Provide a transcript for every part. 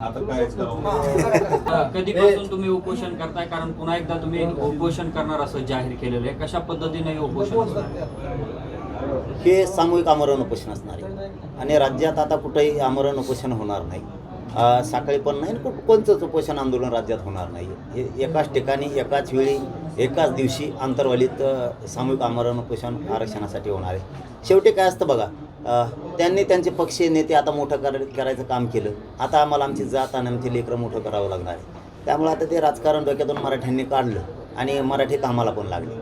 आता कधीपासून तुम्ही उपोषण करताय? कारण पुन्हा एकदा तुम्ही उपोषण करणार असं जाहीर केलेलं आहे. कशा पद्धतीने हे उपोषण? हे सामूहिक आमरण उपोषण असणार आहे. आणि राज्यात आता कुठेही आमरण उपोषण होणार नाही. अ, साखळी पण नाही कोणतंच उपोषण आंदोलन राज्यात होणार नाही. हे एकाच ठिकाणी एकाच वेळी एकाच दिवशी आंतरवालीत सामूहिक आमरण उपोषण आरक्षणासाठी होणार आहे. शेवटी काय असतं बघा त्यांनी त्यांचे पक्षीय नेते आता मोठं कर करायचं काम केलं. आता आम्हाला आमची जात आणि आमची लेकरं मोठं करावं लागणार आहे. त्यामुळे आता ते राजकारण डोक्यातून मराठ्यांनी काढलं आणि मराठी कामाला पण लागले.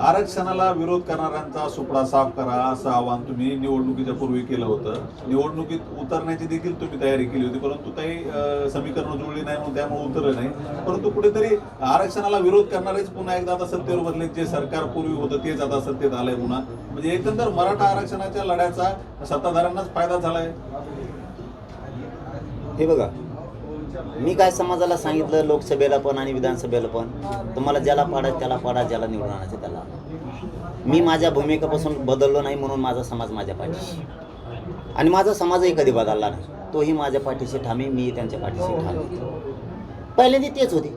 आरक्षणाला विरोध करणाऱ्यांचा सुपडा साफ करा असं आवाहन तुम्ही निवडणुकीच्या पूर्वी केलं होतं. निवडणुकीत उतरण्याची देखील तुम्ही तयारी केली होती परंतु काही समीकरणं जुळली नाही म्हणून त्यामुळे उतरलं नाही. परंतु कुठेतरी आरक्षणाला विरोध करणारेच पुन्हा एकदा आता सत्तेवर बदले जे सरकार पूर्वी होतं तेच आता सत्तेत आलंय पुन्हा. म्हणजे एकंदर मराठा आरक्षणाच्या लढ्याचा सत्ताधाऱ्यांनाच फायदा झालाय. हे बघा मी काय समाजाला सांगितलं लोकसभेला पण आणि विधानसभेला पण तुम्हाला ज्याला पाडा त्याला पाडा ज्याला निवडून आणायचं त्याला मी माझ्या भूमिकेपासून बदललो नाही म्हणून माझा समाज माझ्या पाठीशी. आणि माझा समाजही कधी बदलला नाही. तोही माझ्या पाठीशी ठामी मी त्यांच्या पाठीशी ठामी पहिल्यांदा तेच होते.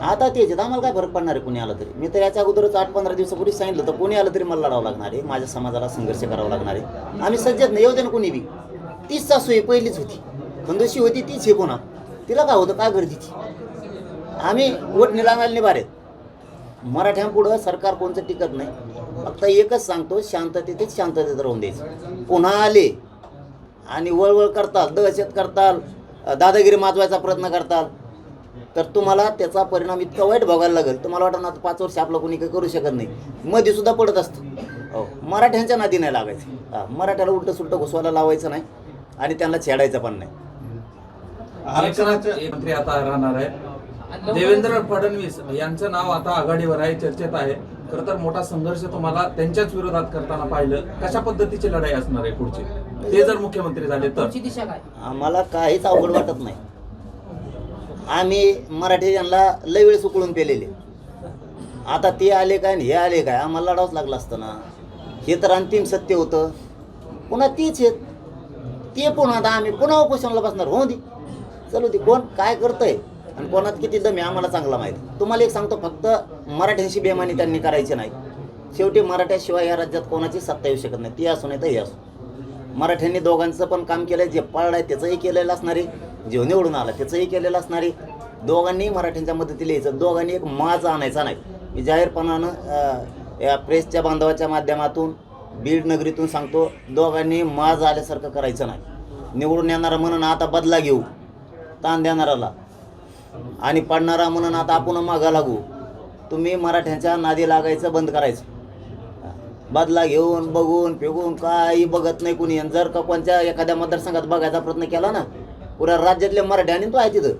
आता तेच आहेत. आम्हाला काय फरक पडणार आहे? कोणी आलं तरी. मी तर याच्या अगोदरच आठ पंधरा दिवसापूर्वी सांगितलं तर कोणी आलं तरी मला लढावं लागणार आहे. माझ्या समाजाला संघर्ष करावा लागणार आहे. आम्ही सज्जत नाही. येऊ दे ना कोणी बी. तीच सासू आहे पहिलीच होती. खंदशी होती तीच हे पुन्हा तिला काय होतं? काय गरजेची? आम्ही वोट निलांगायला निभार. आहेत मराठ्यांपुढं सरकार कोणचं टिकत नाही. फक्त एकच सांगतो शांततेतच शांततेत राहून द्यायचं. पुन्हा आले आणि वळवळ करताल दहशत करताल दादागिरी माजवायचा प्रयत्न करताल तर तुम्हाला त्याचा परिणाम इतका वाईट बघायला लागेल. तुम्हाला वाटतं ना आता पाच वर्ष आपलं कोणी काही करू शकत नाही. मध्ये सुद्धा पडत असतं. हो. मराठ्यांच्या नादी नाही लागायचं. मराठ्याला उलटं सुलटं घुसवायला लावायचं नाही आणि त्यांना छेडायचं पण नाही. आरक्षणाच्या एक मंत्री आता राहणार आहे देवेंद्र फडणवीस यांचं नाव आता आघाडीवर आहे चर्चेत आहे. खर तर मोठा संघर्ष तुम्हाला त्यांच्याच विरोधात करताना पाहिलं. कशा पद्धतीची लढाई असणार आहे पुढची? ते जर मुख्यमंत्री झाले तर. आम्हाला काहीच अवघड वाटत नाही. आम्ही मराठी यांना लय वेळेस उकळून पेलेले. आता ते आले काय आणि हे आले काय? आम्हाला लढावंच लागलं असतं ना. हे तर अंतिम सत्य होतं. पुन्हा तेच आहेत. ते पुन्हा आता आम्ही पुन्हा उपोषणाला बसणार. हो दे. चलो दे कोण? काय करतंय? आणि कोणात किती दम आहे आम्हाला चांगला माहीत. तुम्हाला एक सांगतो फक्त मराठ्यांशी बेमानी त्यांनी करायची नाही. शेवटी मराठ्याशिवाय या राज्यात कोणाची सत्ता येऊ शकत नाही. ती असू नाही तर हे असो. मराठ्यांनी दोघांचं पण काम केलं जे पाळलं आहे त्याचंही केलेलं असणारे जे निवडून आला त्याचंही केलेलं असणारे दोघांनी मराठ्यांच्या मदतीला यायचं. दोघांनी एक माज आणायचा नाही. मी जाहीरपणानं या प्रेसच्या बांधवाच्या माध्यमातून बीड नगरीतून सांगतो दोघांनी माज आल्यासारखं करायचं नाही. निवडून येणारा म्हणून आता बदला घेऊ. ताण देणाराला आणि पडणारा म्हणून आता आपण मागा लागू. तुम्ही मराठ्यांच्या नादी लागायचं बंद करायचं. बदला घेऊन बघून फेकून काही बघत नाही कुणी. जर का कोणत्या एखाद्या मतदारसंघात बघायचा प्रयत्न केला ना पुऱ्या राज्यातले मराठी आणि तो आहे तिथं.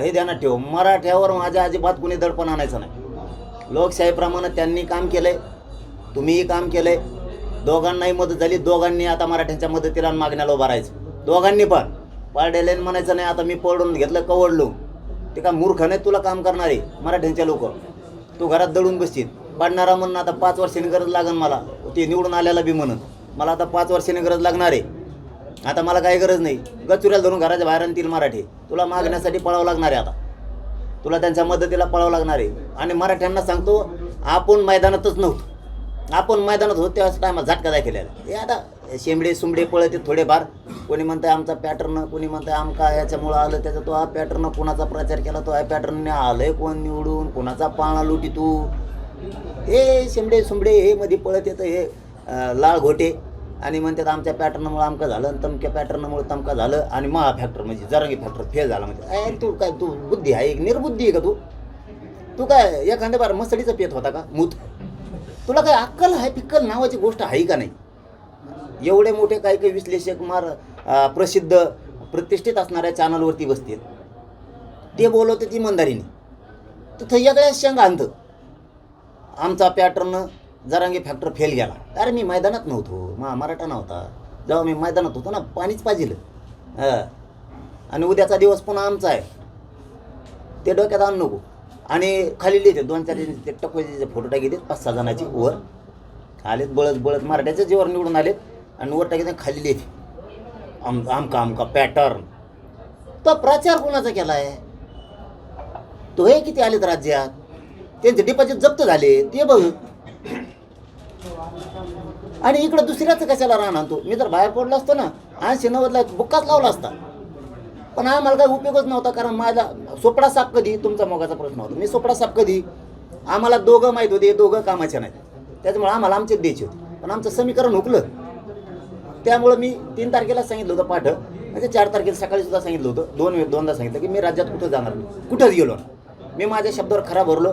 हे ध्यानात ठेव. मराठ्यावर माझ्या अजिबात कुणी दडपण आणायचं नाही. लोकशाहीप्रमाणे त्यांनी काम केलंय. तुम्हीही काम केलंय. दोघांनाही मदत झाली. दोघांनी आता मराठ्यांच्या मदतीला आणि मागण्याला उभारायचं दोघांनी पण. पारडेले म्हणायचं नाही आता मी पळून घेतलं कवडलो. ते का मूर्ख नाही तुला काम करणारे मराठ्यांचे लोक. तू घरात दडून बसतील पाडणारा म्हणून आता पाच वर्षांनी गरज लागन मला. ते निवडून आल्याला बी म्हणून. मला आता पाच वर्षांनी गरज लागणार आहे. आता मला काही गरज नाही. गचुऱ्याला धरून घराच्या बाहेर आणतील मराठी. तुला मागण्यासाठी पळावं लागणार आहे आता. तुला त्यांच्या मदतीला पळावं लागणार आहे. आणि मराठ्यांना सांगतो आपण मैदानातच नव्हतो. आपण मैदानात होतो त्याच टायमात झटका दाखवलेला. हे आता शेंबडे सुंबडे पळते थोडेफार. कोणी म्हणतंय आमचा पॅटर्न कोणी म्हणतंय आमका याच्यामुळं आलं त्याचा तो हा पॅटर्न कोणाचा प्रचार केला तो ह्या पॅटर्नने आलंय कोण निवडून कोणाचा पाळणा लुटी तू? हे शेंबडे सुंबडे हे मध्ये पळत येतं हे लाळ घोटे. आणि म्हणतात आमच्या पॅटर्नमुळं आमका झालं आणि तमक्या पॅटर्नमुळं तमका झालं आणि महा फॅक्टर म्हणजे जरंगी फॅक्टर फेल झाला म्हणजे. अरे तू काय तू बुद्धी आहे एक निर्बुद्धी आहे का तू? तू काय एखाद्या बार मसडीचा पेत होता का? मूत. तुला काय अक्कल आहे पिक्कल नावाची गोष्ट आहे का नाही? एवढे मोठे काही काही विश्लेषक मार प्रसिद्ध प्रतिष्ठित असणाऱ्या चॅनलवरती बसतील. ते बोलवते ती मंदारीने तर थैयाकडे शेंग आणतं. आमचा पॅटर्न जरांगी फॅक्टर फेल गेला. अरे मी मैदानात नव्हतो. मा मराठा नव्हता. जेव्हा मी मैदानात होतो ना पाणीच पाहिजे आणि उद्याचा दिवस पुन्हा आमचा आहे. ते डोक्यात आणू नको. आणि खाली लिहिते दोन चार ते टकोचे फोटो टाकीते पाच सहा जणांची वर. आलेत बळत बळत मराठ्याच्या जीवर निवडून आलेत. आणि वर टाकीते खाली लिहिते आम आमका आमका पॅटर्न तो प्रचार कोणाचा केला आहे तो हे किती आलेत राज्यात? त्यांचे डिपॉझिट जप्त झाले. ते बघ. आणि इकडं दुसऱ्याचं कशाला राहणार तो? मी तर बाहेर पडलो असतो ना. ऐंशी नव्वदला बुक्काच लावला असता. पण आम्हाला काही उपयोगच नव्हता कारण माझा सोपडा साप कधी? तुमचा मोगाचा प्रश्न होता. मी सोपडा साप कधी? आम्हाला दोघं माहीत होते दोघं कामाचे नाहीत. त्याच्यामुळे आम्हाला आमचेच द्यायचे होते. पण आमचं समीकरण हुकलं. त्यामुळं मी तीन तारखेला सांगितलं होतं पाठ. म्हणजे चार तारखेला सकाळी सुद्धा सांगितलं होतं. दोन वेळ दोनदा सांगितलं की मी राज्यात कुठं जाणार नाही. कुठंच गेलो मी माझ्या शब्दावर खरा भरलो.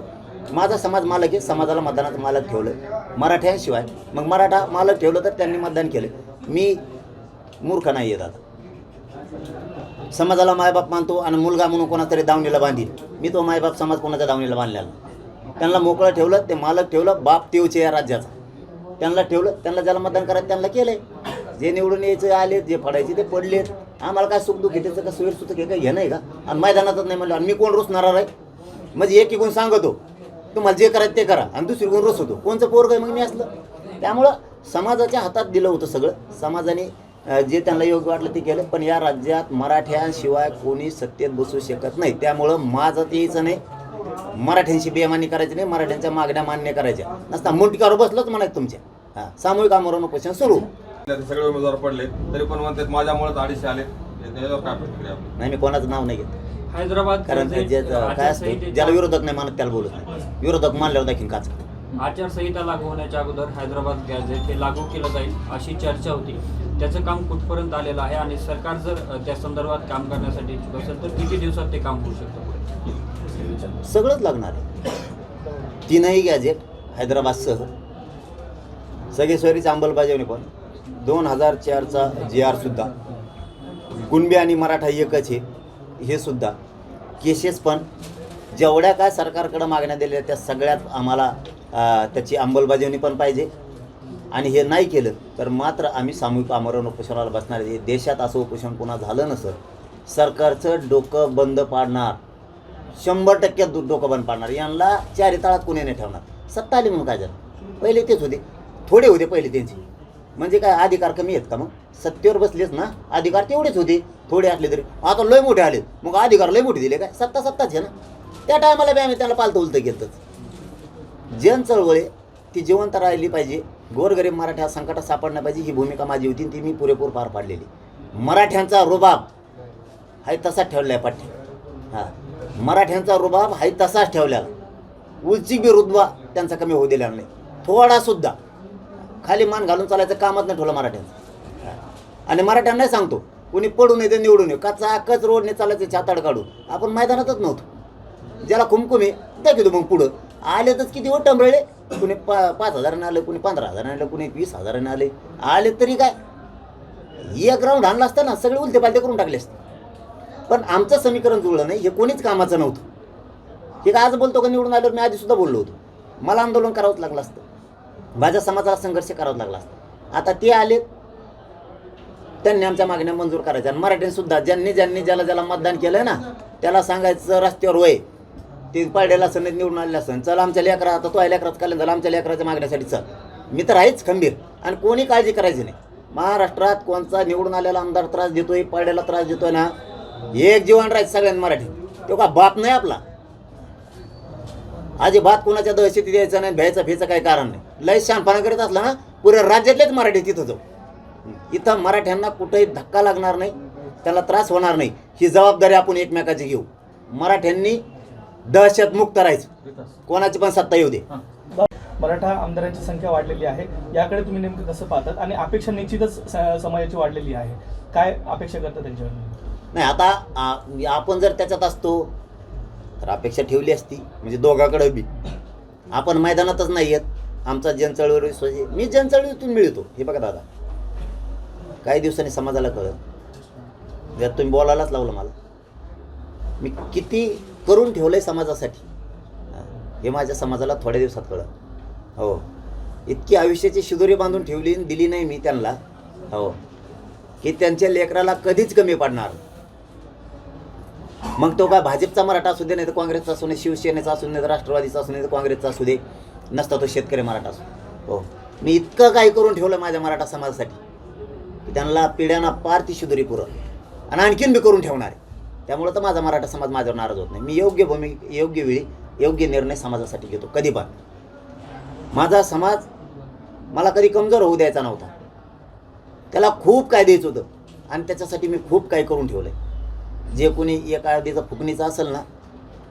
माझा समाज मालक आहे. समाजाला मतदानाचं मालक ठेवलं. मराठ्यांशिवाय मग मराठा मालक ठेवलं तर त्यांनी मतदान केलं. मी मूर्ख नाही येत आता समाजाला मायबाप मानतो आणि मुलगा म्हणून कोणातरी दावणीला बांधील. मी तो मायबाप समाज कोणाच्या दावणीला बांधलेला त्यांना मोकळं ठेवलं. ते मालक ठेवलं. बाप तेवचे या राज्याचा. त्यांना ठेवलं. त्यांना ज्याला मतदान करायचं त्यांना केलं जे निवडून यायचे आले जे पडायचे ते पडलेत आम्हाला काय सुख दुःख त्याचं का सोयीर सुख हे काय हे नाही का? आणि मैदानातच नाही म्हणलं. आणि मी कोण रुसणार आहे? म्हणजे एक एकूण सांगतो. तुम्हाला जे करायचं ते करा. आणि दुसरी कोण होतो कोणचं पोरग आहे? मग मी असलं. त्यामुळं समाजाच्या हातात दिलं होतं सगळं. समाजाने जे त्यांना योग्य वाटलं ते केलं. पण या राज्यात मराठ्यांशिवाय कोणी सत्तेत बसू शकत नाही. त्यामुळं माझं ते यायचं नाही. मराठ्यांशी बेमानी करायची नाही. मराठ्यांच्या मागण्या मान्य करायच्या. नसता मुंटकावर बसलंच म्हणायचं तुमच्या. हां सामूहिक आमरण उपोषण सुरू. सगळे उमेदवार पडले तरी पण म्हणतात माझ्यामुळेच अडीचशे आले. त्याच्यावर काय प्रतिक्रिया आपली? नाही मी कोणाचं नाव नाही घेत. हैदराबाद कारण जे काय असतं ज्याला विरोधक नाही मानत त्याला बोलत नाही. विरोधक मानल्यावर देखील काच आचारसंहिता लागू होण्याच्या अगोदर हैदराबाद गॅझेट हे लागू केलं जाईल अशी चर्चा होती. त्याचं काम कुठपर्यंत आलेलं आहे आणि सरकार जर अ, त्या संदर्भात काम करण्यासाठी इच्छुक असेल तर किती दिवसात ते काम होऊ शकतं? पुढे? सगळंच लागणार आहे. तीनही गॅजेट हैदराबादसह. सगळे सोयरीची अंमलबजावणी पण. दोन हजार चारचा जी आर सुद्धा. कुणबी आणि मराठा एकच आहे हे सुद्धा. केसेस पण जेवढ्या काय सरकारकडं मागण्या दिल्या त्या सगळ्यात आम्हाला त्याची अंमलबजावणी पण पाहिजे. आणि हे नाही केलं तर मात्र आम्ही सामूहिक आमरण उपोषणाला बसणार आहे. देशात असं उपोषण पुन्हा झालं नसं सरकारचं डोकं बंद पाडणार. शंभर टक्के दु- डोकं बंद पाडणार. यांना चारी तळात कोणी नाही ठेवणार. सत्ता आली म्हणून काय झालं? पहिले तेच होते. थोडे होते पहिले त्यांचे. म्हणजे काय अधिकार कमी आहेत का मग? सत्तेवर बसलेच ना. अधिकार तेवढेच होते थोडे असले तरी. आता लय मोठे आले. मग अधिकार लय मोठे दिले काय? सत्ता सत्ताच आहे ना. त्या टायमाला बी आम्ही त्याला पालतं उलतं घेतच. जन चळवळ ती जिवंत राहिली पाहिजे. गोरगरीब मराठा संकटात सापडण्या पाहिजे. ही भूमिका माझी होती ती मी पुरेपूर पार पाडलेली. मराठ्यांचा रुबाब हाय तसाच ठेवलाय पाठी हां. मराठ्यांचा रुबाब हाय तसाच ठेवला उलची बी रुतबा त्यांचा कमी होऊ दिला नाही. थोडासुद्धा खाली मान घालून चालायचं कामच नाही ठेवलं मराठ्यांचं. आणि मराठ्यांना सांगतो कोणी पडू नये ते निवडून ये कचा कच रोडने चालायचं छाताड काढून. आपण मैदानातच नव्हतो. ज्याला कुमकुम आहे दाखवतो मग पुढं. आले तर किती हो वट टमरळे कुणी पा पाच हजाराने आलं कुणी पंधरा हजाराने आलं कुणी वीस हजाराने आले. आले तरी काय? एक राऊंड आणला असता ना सगळे उलते पालते करून टाकले असते. पण आमचं समीकरण जुळलं नाही हे कोणीच कामाचं नव्हतं. हे का आज बोलतो का निवडून आल्यावर मी आधी सुद्धा बोललो होतो. मला आंदोलन करावंच लागलं असतं. माझ्या समाजाला संघर्ष करावा लागला असता. आता ते आले त्यांनी आमच्या मागण्या मंजूर करायच्या. आणि मराठीने सुद्धा ज्यांनी ज्यांनी ज्याला ज्याला मतदान केलंय ना त्याला सांगायचं रस्त्यावर वय. ते पाडेला असं नाही निवडून आलेलं असं चल आमच्या लेकरा आता तो लेकरात काढलं झालं आमच्या लेकराच्या मागण्यासाठी चल. मी तर आहेच खंबीर. आणि कोणी काळजी करायची नाही. महाराष्ट्रात कोणचा निवडून आलेला आमदार त्रास देतोय पडलेला त्रास देतोय ना एक जीवन राहायचं सगळ्यांना मराठी तो का बाप नाही आपला? अजिबात कोणाच्या दहशती द्यायचं नाही भ्यायचं फेचं काही कारण नाही. लय शानपणा करत असला ना पुऱ्या राज्यातलेच मराठी तिथं जाऊ इथं मराठ्यांना कुठेही धक्का लागणार नाही त्याला त्रास होणार नाही. ही जबाबदारी आपण एकमेकाची घेऊ. मराठ्यांनी दहशत मुक्त राहायचं. कोणाची पण सत्ता येऊ दे. मराठा आमदारांची संख्या वाढलेली आहे. याकडे तुम्ही नेमकं कसं पाहतात? आणि अपेक्षा निश्चितच समाजाची वाढलेली आहे. काय अपेक्षा करता त्यांच्यावर नाही आता आपण जर त्याच्यात असतो तर अपेक्षा ठेवली असती म्हणजे दोघाकडं बी. आपण मैदानातच नाही येत. आमचा जनचळवळी विश्वास मी जनचळवळीतून मिळतो. हे बघा दादा. काही दिवसांनी समाजाला कळत जर तुम्ही बोलायलाच लावलं मला. मी किती करून ठेवलं आहे समाजासाठी. हे माझ्या समाजाला थोड्या दिवसात कळत हो. इतकी आयुष्याची शिदोरी बांधून ठेवली दिली नाही मी त्यांना. हो. की त्यांच्या लेकराला कधीच कमी पडणार. मग तो काय भाजपचा मराठा असू दे नाही तर काँग्रेसचा असू दे शिवसेनेचा असू नाही तर राष्ट्रवादीचा असू नाही तर काँग्रेसचा असू दे नसता तो शेतकरी मराठा असू हो. मी इतकं काही करून ठेवलं माझ्या मराठा समाजासाठी? की त्यांना पिढ्यांना पार ती शिदुरी पुरं. आणि आणखीन बी करून ठेवणार आहे. त्यामुळं तर माझा मराठा समाज माझ्यावर नाराज होत नाही. मी योग्य भूमी योग्य वेळी योग्य निर्णय समाजासाठी घेतो कधी पण. माझा समाज मला कधी कमजोर होऊ द्यायचा नव्हता. त्याला खूप काय द्यायचं होतं. आणि त्याच्यासाठी मी खूप काही करून ठेवलं आहे जे कोणी एका अर्धीचा फुकणीचा असेल ना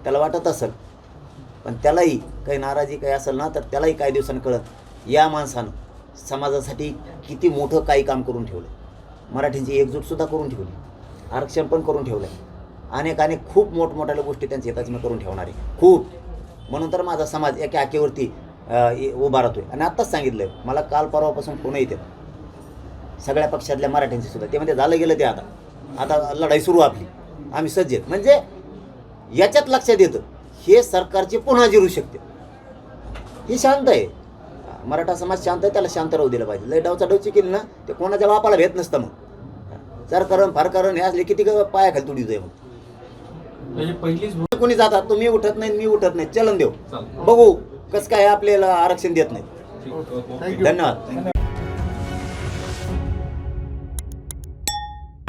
त्याला वाटत असेल. पण त्यालाही काही नाराजी काही असेल ना तर त्यालाही काही दिवसांनी कळत या माणसानं समाजासाठी किती मोठं काही काम करून ठेवलं मराठींची एकजूटसुद्धा करून ठेवली. आरक्षण पण करून ठेवलं आहे अनेक अनेक खूप मोठमोठ्या गोष्टी त्यांच्या हिताची मी करून ठेवणार आहे. खूप. म्हणून तर माझा समाज एका आकेवरती उभा राहतोय. आणि आत्ताच सांगितलं मला काल परवापासून फोन येते सगळ्या पक्षातल्या मराठ्यांची सुद्धा. ते म्हणजे झालं गेलं ते आता. आता लढाई सुरू आपली. आम्ही सज्ज आहेत. म्हणजे याच्यात लक्षात येतं हे सरकारचे पुन्हा जिरू शकते. हे शांत आहे. मराठा समाज शांत आहे त्याला शांत राहू दिलं पाहिजे. लय डावचा डवची केली ना ते कोणाच्या बापाला भेट नसतं मग. जर करण फार करण हे असले किती ग- पाया खाली तुडीतोय मग. म्हणजे पहिलीच कोणी जातात तुम्ही उठत नाही मी उठत नाही चलन देऊ. बघू कसं काय आपल्याला आरक्षण देत नाही धन्यवाद.